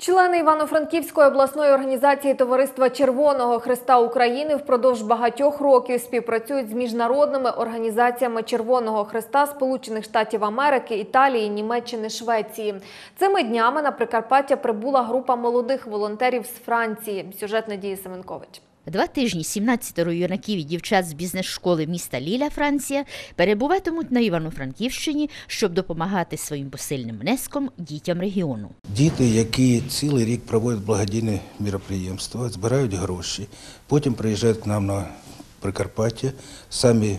Члени Івано-Франківської обласної організації Товариства Червоного Христа України впродовж багатьох років співпрацюють з міжнародними організаціями Червоного Христа Сполучених Штатів Америки, Італії, Німеччини, Швеції. Цими днями на Прикарпаття прибула група молодих волонтерів з Франції. Сюжет Надії Семенкович. Два тижні 17 юнаків і дівчат з бізнес-школи міста Ліля, Франція, перебуватимуть на Івано-Франківщині, щоб допомагати своїм посильним внеском дітям регіону. Діти, які цілий рік проводять благодійне міроприємства, збирають гроші, потім приїжджають к нам на Прикарпаття, самі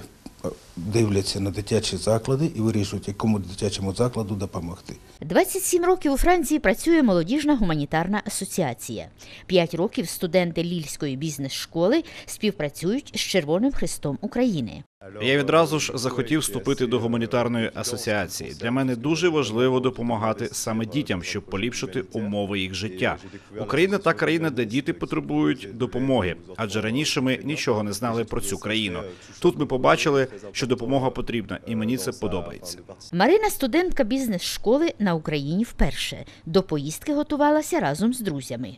дивляться на дитячі заклади і вирішують, якому дитячому закладу допомогти. 27 років у Франції працює молодіжна гуманітарна асоціація. П'ять років студенти Лільської бізнес-школи співпрацюють з Червоним Хрестом України. Я відразу ж захотів вступити до гуманітарної асоціації. Для мене дуже важливо допомагати саме дітям, щоб поліпшити умови їх життя. Україна та країна, де діти потребують допомоги, адже раніше ми нічого не знали про цю країну. Тут ми побачили, що допомога потрібна, і мені це подобається. Марина студентка бізнес-школи на Україні вперше. До поїздки готувалася разом з друзями.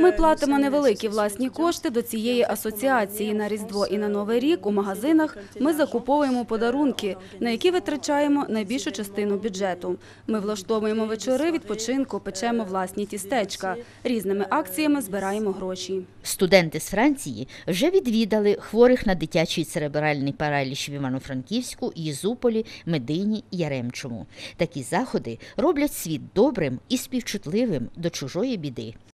Ми платимо невеликі власні кошти до цієї асоціації на Різдво і на Новий рік у магазинах. Ми закуповуємо подарунки, на які витрачаємо найбільшу частину бюджету. Ми влаштовуємо вечори відпочинку, печемо власні тістечка. Різними акціями збираємо гроші. Студенти з Франції вже відвідали хворих на дитячий церебральний параліч в Івано-Франківську, Єзуполі, Медині, Яремчому. Такі заходи роблять світ добрим і співчутливим до чужої біди.